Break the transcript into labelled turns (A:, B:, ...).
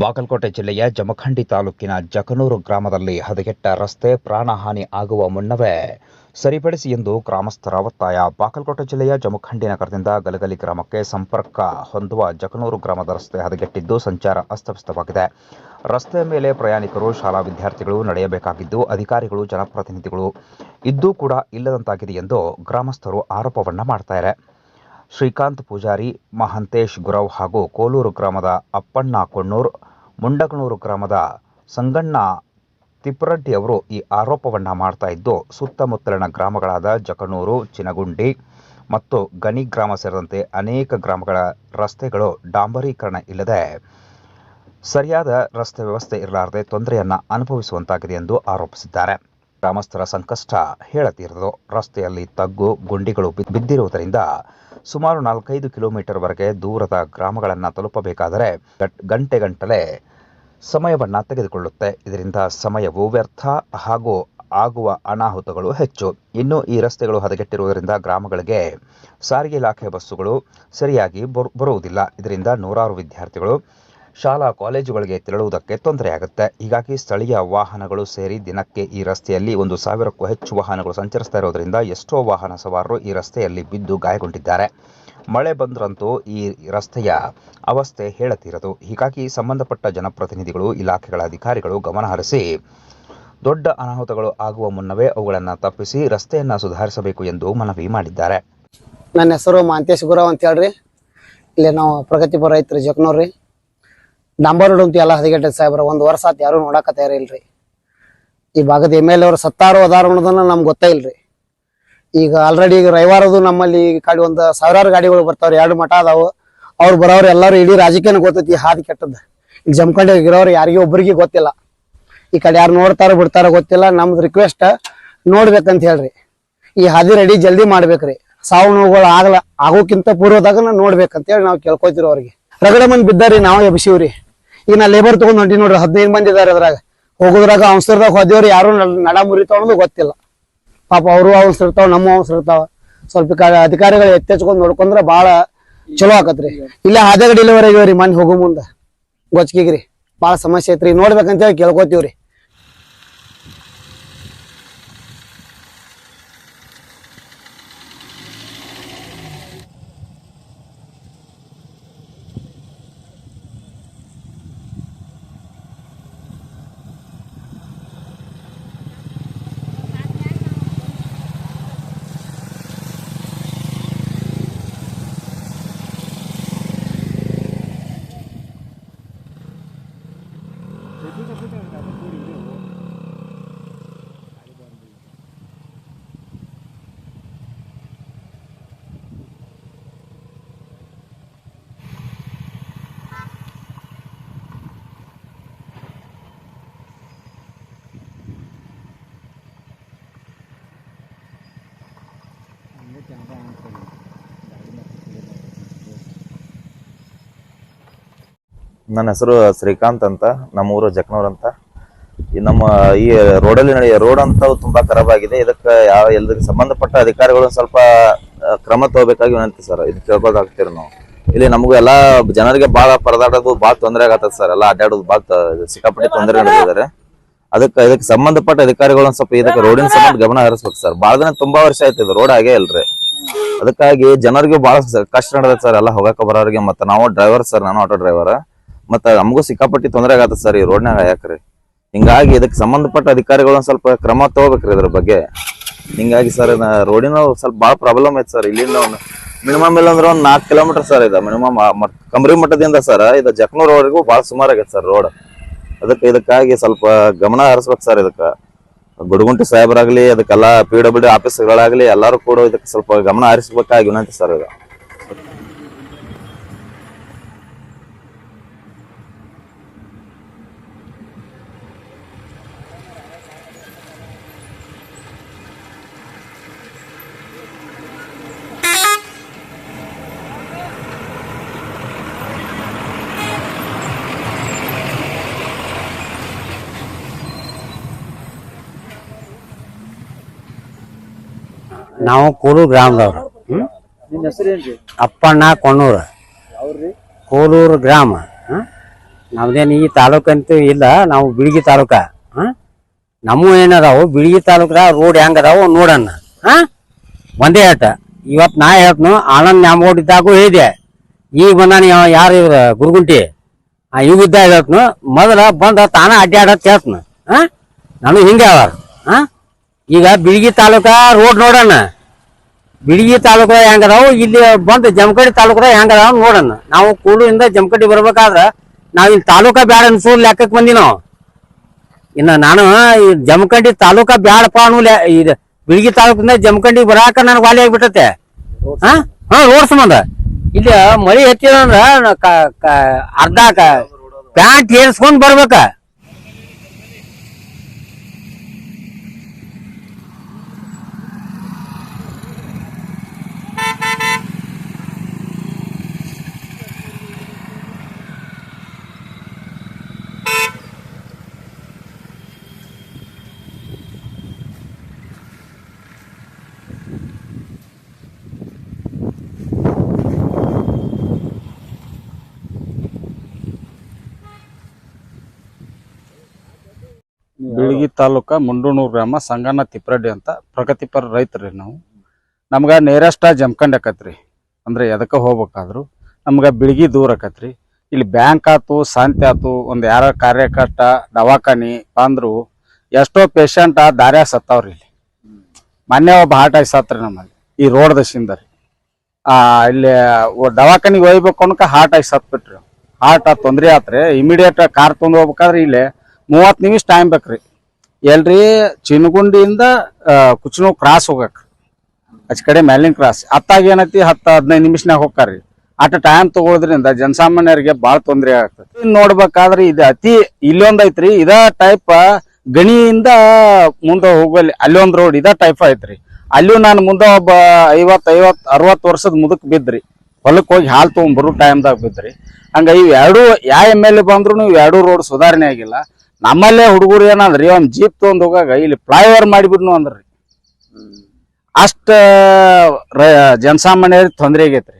A: ಬಾಗಲಕೋಟೆ ಜಿಲ್ಲೆಯ ಜಮಖಂಡಿ ತಾಲೂಕಿನ ಜಕನೂರು ಗ್ರಾಮದಲ್ಲಿ ಹದಗೆಟ್ಟ ರಸ್ತೆ ಪ್ರಾಣಹಾನಿ ಆಗುವ ಮುನ್ನವೇ ಸರಿಪಡಿಸಿ ಎಂದು ಗ್ರಾಮಸ್ಥರ ಒತ್ತಾಯ. ಬಾಗಲಕೋಟೆ ಜಿಲ್ಲೆಯ ಜಮಖಂಡಿ ನಗರದಿಂದ ಗಲಗಲಿ ಗ್ರಾಮಕ್ಕೆ ಸಂಪರ್ಕ ಹೊಂದುವ ಜಕನೂರು ಗ್ರಾಮದ ರಸ್ತೆ ಹದಗೆಟ್ಟಿದ್ದು ಸಂಚಾರ ಅಸ್ತವ್ಯಸ್ತವಾಗಿದೆ. ರಸ್ತೆಯ ಮೇಲೆ ಪ್ರಯಾಣಿಕರು, ಶಾಲಾ ವಿದ್ಯಾರ್ಥಿಗಳು ನಡೆಯಬೇಕಾಗಿದ್ದು ಅಧಿಕಾರಿಗಳು, ಜನಪ್ರತಿನಿಧಿಗಳು ಇದ್ದೂ ಕೂಡ ಇಲ್ಲದಂತಾಗಿದೆ ಎಂದು ಗ್ರಾಮಸ್ಥರು ಆರೋಪವನ್ನು ಮಾಡ್ತಾರೆ ಶ್ರೀಕಾಂತ್ ಪೂಜಾರಿ, ಮಹಂತೇಶ್ ಗುರವ್ ಹಾಗೂ ಕೋಲೂರು ಗ್ರಾಮದ ಅಪ್ಪಣ್ಣ ಕೊಣ್ಣೂರ್ ಮುಂಡಗನೂರು ಗ್ರಾಮದ ಸಂಗಣ್ಣ ತಿಪ್ಪರಡ್ಡಿ ಅವರು ಈ ಆರೋಪವನ್ನು ಮಾಡ್ತಾ ಇದ್ದು, ಸುತ್ತಮುತ್ತಲಿನ ಗ್ರಾಮಗಳಾದ ಜಕನೂರು, ಚಿನಗುಂಡಿ ಮತ್ತು ಗಣಿ ಗ್ರಾಮ ಸೇರಿದಂತೆ ಅನೇಕ ಗ್ರಾಮಗಳ ರಸ್ತೆಗಳು ಡಾಂಬರೀಕರಣ ಇಲ್ಲದೆ ಸರಿಯಾದ ರಸ್ತೆ ವ್ಯವಸ್ಥೆ ಇರಲಾರದೆ ತೊಂದರೆಯನ್ನು ಅನುಭವಿಸುವಂತಾಗಿದೆ ಎಂದು ಆರೋಪಿಸಿದ್ದಾರೆ. ಗ್ರಾಮಸ್ಥರ ಸಂಕಷ್ಟ ಹೇಳತೀರದು. ರಸ್ತೆಯಲ್ಲಿ ತಗ್ಗು, ಗುಂಡಿಗಳು ಬಿದ್- ಬಿದ್ದಿರುವುದರಿಂದ ಸುಮಾರು ನಾಲ್ಕೈದು ಕಿಲೋಮೀಟರ್ವರೆಗೆ ದೂರದ ಗ್ರಾಮಗಳನ್ನು ತಲುಪಬೇಕಾದರೆ ಗಟ್- ಗಂಟೆ ಗಂಟಲೆ ಸಮಯವನ್ನ ತೆಗೆದುಕೊಳ್ಳುತ್ತೆ. ಇದರಿಂದ ಸಮಯವು ವ್ಯರ್ಥ ಹಾಗೂ ಆಗುವ ಅನಾಹುತಗಳು ಹೆಚ್ಚು. ಇನ್ನು ಈ ರಸ್ತೆಗಳು ಹದಗೆಟ್ಟಿರುವುದರಿಂದ ಗ್ರಾಮಗಳಿಗೆ ಸಾರಿಗೆ ಇಲಾಖೆ ಬಸ್ಸುಗಳು ಸರಿಯಾಗಿ ಬರು- ಬರುವುದಿಲ್ಲ. ಇದರಿಂದ ನೂರಾರು ವಿದ್ಯಾರ್ಥಿಗಳು ಶಾಲಾ ಕಾಲೇಜುಗಳಿಗೆ ತೆರಳುವುದಕ್ಕೆ ತೊಂದರೆಯಾಗುತ್ತೆ. ಹೀಗಾಗಿ ಸ್ಥಳೀಯ ವಾಹನಗಳು ಸೇರಿ ದಿನಕ್ಕೆ ಈ ರಸ್ತೆಯಲ್ಲಿ ಒಂದು ಸಾವಿರಕ್ಕೂ ಹೆಚ್ಚು ವಾಹನಗಳು ಸಂಚರಿಸ್ತಾ ಇರೋದರಿಂದ ಎಷ್ಟೋ ವಾಹನ ಸವಾರರು ಈ ರಸ್ತೆಯಲ್ಲಿ ಬಿದ್ದು ಗಾಯಗೊಂಡಿದ್ದಾರೆ. ಮಳೆ ಬಂದ್ರಂತೂ ಈ ರಸ್ತೆಯ ಅವಸ್ಥೆ ಹೇಳತೀರದು. ಹೀಗಾಗಿ ಸಂಬಂಧಪಟ್ಟ ಜನಪ್ರತಿನಿಧಿಗಳು, ಇಲಾಖೆಗಳ ಅಧಿಕಾರಿಗಳು ಗಮನಹರಿಸಿ ದೊಡ್ಡ ಅನಾಹುತಗಳು ಆಗುವ ಮುನ್ನವೇ ಅವುಗಳನ್ನು ತಪ್ಪಿಸಿ ರಸ್ತೆಯನ್ನು ಸುಧಾರಿಸಬೇಕು ಎಂದು ಮನವಿ ಮಾಡಿದ್ದಾರೆ.
B: ನನ್ನ ಹೆಸರು ಮಾಂತೇಶ್ ಗುರಾವ್ ಅಂತ ಹೇಳ್ರಿ. ಇಲ್ಲಿ ನಾವು ಪ್ರಗತಿಪರ ರೈತರು ಜಕ್ನೋರ್ರಿ ಡಾಂಬರ್ ರೋಡ್ ಅಂತ ಎಲ್ಲ ಸಾಹೇಬ್ರ ಒಂದು ವರ್ಷ ಯಾರೂ ಯಾರು ನೋಡಾಕ ತಯಾರಿಲ್ರಿ ಈ ಭಾಗದ ಎಂ ಎಲ್ ಅವರು ಸತ್ತಾರು ಅದಾರು ಅನ್ನೋದನ್ನ ನಮ್ಗೆ ಗೊತ್ತೇ ಇಲ್ರಿ. ಈಗ ಆಲ್ರೆಡಿ ಈಗ ರವಿವಾರದು ನಮ್ಮಲ್ಲಿ ಕಡೆ ಒಂದು ಸಾವಿರಾರು ಗಾಡಿಗಳು ಬರ್ತಾವ್ರಿ, ಎರಡು ಮಠ ಅದಾವು. ಅವ್ರು ಬರೋರು ಎಲ್ಲರೂ ಇಡೀ ರಾಜಕೀಯನ ಗೊತ್ತೈತಿ ಹಾದಿ ಕೆಟ್ಟದ್ದು. ಈಗ ಜಮಖಂಡಿ ಇರೋರು ಯಾರಿಗೂ ಒಬ್ಬರಿಗೆ ಗೊತ್ತಿಲ್ಲ. ಈ ಕಡೆ ಯಾರು ನೋಡ್ತಾರೋ ಬಿಡ್ತಾರ ಗೊತ್ತಿಲ್ಲ, ನಮ್ದು ರಿಕ್ವೆಸ್ಟ್ ನೋಡ್ಬೇಕಂತ ಹೇಳ್ರಿ. ಈ ಹಾದಿ ರೆಡಿ ಜಲ್ದಿ ಮಾಡ್ಬೇಕ್ರಿ. ಸಾವು ನೋವುಗಳು ಆಗಲ್ಲ ಆಗೋಕ್ಕಿಂತ ಪೂರ್ವದಾಗ ನೋಡ್ಬೇಕಂತ ಹೇಳಿ ನಾವು ಕೇಳ್ಕೊತಿರೋ ಅವ್ರಿಗೆ. ರಗಡ ಮಂದಿ ಬಿದ್ದಾರಿ ನಾವು ಎಬ್ಸಿವ್ರಿ ಈಗ ನಾ ಲೇಬರ್ ತಗೊಂಡ್ ಹೊಂಟಿ ನೋಡ್ರಿ, ಹದಿನೈದು ಮಂದಿ ಇದಾರೆ ಅದ್ರಾಗ. ಹೋಗೋದ್ರಾಗ ಅವಸರದಾಗ ಹೋದೇವ್ರಿ ಯಾರು ನಡ ಮುರಿತಾವ ಅನ್ನೋದು ಗೊತ್ತಿಲ್ಲ. ಪಾಪ ಅವರು ಅವಸ್ ಇರ್ತಾವ, ನಮ್ಮ ಅವಸ್ ಇರ್ತಾವ. ಸ್ವಲ್ಪ ಅಧಿಕಾರಿಗಳು ಎತ್ತೆಚ್ಕೊಂಡ್ ನೋಡ್ಕೊಂಡ್ರ ಬಾಳ ಚಲೋ ಆಕತ್ರಿ. ಇಲ್ಲ ಹಾದಿಯಾಗ ಡೆಲಿವರಿ ಆಗ್ಯಾವ್ರಿ ಮನೆ ಹೋಗೋ ಮುಂದ. ಗೊಚ್ಕಿಗ್ರಿ ಬಾಳ ಸಮಸ್ಯೆ ಐತ್ರಿ. ನೋಡ್ಬೇಕಂತ ಹೇಳಿ ಕೇಳ್ಕೊತೀವ್ರಿ.
C: ನನ್ನ ಹೆಸರು ಶ್ರೀಕಾಂತ್ ಅಂತ, ನಮ್ಮ ಊರು ಜಕ್ನೂರ್ ಅಂತ. ಈ ನಮ್ಮ ಈ ರೋಡಲ್ಲಿ ನಡೆಯ ರೋಡ್ ಅಂತ ತುಂಬಾ ಖರಾಬ್ ಆಗಿದೆ. ಇದಕ್ಕೆ ಯಾವ ಎಲ್ಲದಕ್ಕೆ ಸಂಬಂಧಪಟ್ಟ ಅಧಿಕಾರಿಗಳು ಸ್ವಲ್ಪ ಕ್ರಮ ತಗೋಬೇಕಾಗಿ ವಿನಂತಿ ಸರ್. ಇದು ಕೇಳ್ಕೊತಾಗ್ತೀರಿ ನಾವು. ಇಲ್ಲಿ ನಮಗೂ ಎಲ್ಲಾ ಜನರಿಗೆ ಬಹಳ ಪರದಾಡೋದು ಬಹಳ ತೊಂದರೆ ಆಗತ್ತೆ ಸರ್. ಎಲ್ಲ ಅಡ್ಡಾಡೋದು ಬಹಳ ಸಿಕ್ಕಾಪಟ್ಟಿ ತೊಂದರೆ ನಡೆದಿದ್ದಾರೆ. ಅದಕ್ಕೆ, ಇದಕ್ಕೆ ಸಂಬಂಧಪಟ್ಟ ಅಧಿಕಾರಿಗಳು ಸ್ವಲ್ಪ ಇದಕ್ಕೆ ರೋಡಿನ ಸಂಬಂಧ ಗಮನ ಹರಿಸ್ಬೇಕು ಸರ್. ಬಹಳ ದಿನ ತುಂಬಾ ವರ್ಷ ಆಯ್ತು ಇದು ರೋಡ್ ಆಗೇ ಇಲ್ರಿ. ಅದಕ್ಕಾಗಿ ಜನರಿಗೆ ಬಹಳ ಕಷ್ಟ ನಡೆದ ಸರ್, ಎಲ್ಲ ಹೋಗಕ್ಕೆ ಬರೋರಿಗೆ. ಮತ್ತೆ ನಾವು ಡ್ರೈವರ್ ಸರ್, ನಾನು ಆಟೋ ಡ್ರೈವರ್ ಮತ್ತೆ ನಮಗೂ ಸಿಕ್ಕಾಪಟ್ಟಿ ತೊಂದರೆ ಆಗತ್ತೆ ಸರ್ ಈ ರೋಡ್ನಾಗ ಯಾಕ್ರಿ? ಹಿಂಗಾಗಿ ಇದಕ್ಕೆ ಸಂಬಂಧಪಟ್ಟ ಅಧಿಕಾರಿಗಳು ಸ್ವಲ್ಪ ಕ್ರಮ ತಗೋಬೇಕ್ರಿ ಇದ್ರ ಬಗ್ಗೆ. ಹಿಂಗಾಗಿ ಸರ್ ರೋಡಿನ ಸ್ವಲ್ಪ ಭಾಳ ಪ್ರಾಬ್ಲಮ್ ಐತೆ ಸರ್. ಇಲ್ಲಿಂದ ಮಿನಿಮಮ್ ಇಲ್ಲ ಅಂದ್ರೆ ಒಂದ್ ನಾಲ್ಕು ಕಿಲೋಮೀಟರ್ ಸರ್ ಇದು. ಮಿನಿಮಮ್ ಕಂಬರಿ ಮಟ್ಟದಿಂದ ಸರ್, ಇದು ಜಕ್ನೂರ್ ವರೆಗೂ ಬಹಳ ಸುಮಾರು ಆಗೈತೆ ಸರ್ ರೋಡ್ ಅದಕ್ಕೆ ಇದಕ್ಕಾಗಿ ಸ್ವಲ್ಪ ಗಮನ ಹರಿಸ್ಬೇಕು ಸರ್ ಇದಕ್ಕೆ. ಗುಡುಗುಂಟಿ ಸಾಹೇಬರಾಗ್ಲಿ, ಅದಕ್ಕೆಲ್ಲ ಪಿ ಡಬ್ಲ್ಯೂ ಡಿ ಆಫೀಸ್ಗಳಾಗ್ಲಿ ಎಲ್ಲರೂ ಕೂಡ ಇದಕ್ಕೆ ಸ್ವಲ್ಪ ಗಮನ ಹರಿಸಬೇಕಾಗಿ ವಿನಂತಿ ಸರ್ ಇದು
D: ನಾವು ಕೂಲೂರು ಗ್ರಾಮದವ್ರು. ಹ್ಮ್? ಅಪ್ಪಣ್ಣ ಕೊಣ್ಣೂರು.
E: ಯಾವ್ರಿ?
D: ಕೂಲೂರು ಗ್ರಾಮ? ನಮ್ದೇನು ಈ ತಾಲೂಕಂತೂ ಇಲ್ಲ ನಾವು ಬಿಳಿಗಿ ತಾಲೂಕ. ಹಾ? ನಮ್ಮ ಏನದಾವು ಬಿಳಿಗಿ ತಾಲೂಕದಾಗ ರೋಡ್ ಹೆಂಗದಾವು ನೋಡಣ್ಣ. ಹಾ? ಒಂದೇ ಹೇಳ್ತ ಇವತ್ ನಾ ಹೇಳ್ತನು ಆನಂದ್ ನ್ಯಾಮೋಡ್ ಇದ್ದಾಗೂ ಹೇಳಿದೆ ಈಗ ಬಂದಾನ ಯಾರು ಇವ್ರ ಗುರುಗುಂಟಿ? ಆ ಇವ್ ಇದ್ದ ಹೇಳ್ತನು ಮೊದಲ ಬಂದ ತಾನ ಅಡ್ಡಾಡತ್ ಹೇಳ್ತನು. ಹಾಂ? ನಾನು ಹಿಂಗೆ ಅವ. ಹಾ? ಈಗ ಬಿಳಿಗಿ ತಾಲೂಕ ರೋಡ್ ನೋಡಣ್ಣ. ಬಿಳಿಗಿ ತಾಲೂಕು ಹೆಂಗದಾವು, ಇಲ್ಲಿ ಬಂದು ಜಮಕಡಿ ತಾಲೂಕದಾಗ ಹೆಂಗದಾವ ನೋಡೋಣ. ನಾವು ಕೂಡೂರಿಂದ ಜಮಕಡಿ ಬರ್ಬೇಕಾದ್ರ ನಾವ್ ಇಲ್ಲಿ ತಾಲೂಕ ಬ್ಯಾಡ ಅನ್ಸೋ ಲೆಕ್ಕಕ್ಕೆ ಬಂದಿ ನಾವು. ಇನ್ನ ನಾನು ಈ ಜಮಖಂಡಿ ತಾಲೂಕ ಬ್ಯಾಡಪ್ಪ ಅನ್ನೋ ಇದು ಬಿಳಿಗಿ ತಾಲೂಕಿಂದ ಜಮಖಂಡಿ ಬರಾಕ ನನಗೆ ವಾಲಿ ಆಗ್ಬಿಟ್ಟತೆ. ಹಾ? ಹಾ ರೋಡ್ ಸಂಬಂಧ. ಇಲ್ಲಿ ಮಳಿ ಕ- ಅರ್ಧ ಪ್ಯಾಂಟ್ ಏರ್ಸ್ಕೊಂಡ್ ಬರ್ಬೇಕ.
E: ಬೀಳಗಿ ತಾಲೂಕ ಮುಂಡೂನೂರು ಗ್ರಾಮ ಸಂಗಣ್ಣ ತಿಪ್ಪರಡ್ಡಿ ಅಂತ ಪ್ರಗತಿಪರ ರೈತರಿ ನಾವು. ನಮ್ಗೆ ನೇರಷ್ಟ ಜಮ್ಕಂಡ್ ಆಕತ್ರಿ. ಅಂದ್ರೆ ಎದಕ್ಕೆ ಹೋಗ್ಬೇಕಾದ್ರು ನಮ್ಗೆ ಬಿಳ್ಗಿ ದೂರ ಆಕತ್ರಿ. ಇಲ್ಲಿ ಬ್ಯಾಂಕ್ ಆತು, ಶಾಂತಿ ಆತು, ಒಂದು ಯಾರ ಕಾರ್ಯಕರ್ತ, ದವಾಖಾನಿ ಬಂದ್ರು ಎಷ್ಟೋ ಪೇಷಂಟ್ ದಾರ್ಯ ಸತ್ತಾವ್ರಿ ಇಲ್ಲಿ. ಮೊನ್ನೆ ಒಬ್ಬ ಹಾಟ್ ಆಗಿ ನಮ್ಮಲ್ಲಿ, ಈ ರೋಡ್ ದಶಿಂದ ರೀ. ಆ, ಇಲ್ಲಿ ದವಾಖಾನಿಗೆ ಒಯ್ಬೇಕು ಅನ್ಕ ಹಾಟ್ ಆಗಿ ಸತ್ಬಿಟ್ರಿ. ಹಾರ್ಟ್ ತೊಂದ್ರೆ ಆತ್ರಿ. ಇಮಿಡಿಯೇಟ್ ಕಾರ್ ತೊಂದು ಹೋಗ್ಬೇಕಾದ್ರೆ ಇಲ್ಲಿ ಮೂವತ್ತು ನಿಮಿಷ ಟೈಮ್ ಬೇಕ್ರಿ. ಎಲ್ರಿ ಚಿನಗುಂಡಿಯಿಂದ ಕುಚನೂ ಕ್ರಾಸ್ ಹೋಗಕ್ ಆಚೆ ಕಡೆ ಮ್ಯಾಲಿನ ಕ್ರಾಸ್ ಅತ್ತಾಗ ಏನೈತಿ? ಹತ್ತು, ಹದಿನೈದು ನಿಮಿಷನಾಗ ಹೋಗ್ತಾರ್ರಿ ಅಟ ಟೈಮ್ ತಗೊಳೋದ್ರಿಂದ ಜನಸಾಮಾನ್ಯರಿಗೆ ಭಾಳ ತೊಂದರೆ ಆಗ್ತದೆ ನೋಡ್ಬೇಕಾದ್ರೆ ಇದು ಅತಿ, ಇಲ್ಲೊಂದ್ ಐತ್ರಿ. ಇದ ಟೈಪ್ ಗಣಿಯಿಂದ ಮುಂದೆ ಹೋಗಲಿ ಅಲ್ಲಿ ಒಂದ್ ರೋಡ್ ಇದ ಟೈಪ್ ಐತ್ರಿ. ಅಲ್ಲೂ ನಾನು ಮುಂದೆ ಒಬ್ಬ ಐವತ್ ಐವತ್ ಅರವತ್ ವರ್ಷದ ಮುದಕ್ ಬಿದ್ರಿ ಹೊಲಕ್ ಹೋಗಿ ಹಾಲು ತಗೊಂಡ್ ಬರೋ ಟೈಮ್ದಾಗ ಬಿದ್ರಿ ಹಂಗ ಇವ್ ಎರಡು, ಯಾ ಎಂ ಎಲ್ ಎ ಬಂದ್ರು ಇವ್ ಎರಡು ರೋಡ್ ಸುಧಾರಣೆ ಆಗಿಲ್ಲ. ನಮ್ಮಲ್ಲೇ ಹುಡುಗರು ಏನಂದ್ರಿ ಒಂದ್ ಜೀಪ್ ತಗೊಂಡ್ ಹೋಗಾಗ ಇಲ್ಲಿ ಫ್ಲೈಓವರ್ ಮಾಡಿಬಿಡ್ನು ಅಂದ್ರಿ. ಅಷ್ಟ ರ- ಜನಸಾಮಾನ್ಯರಿಗೆ ತೊಂದರೆ ಆಗೈತ್ರಿ.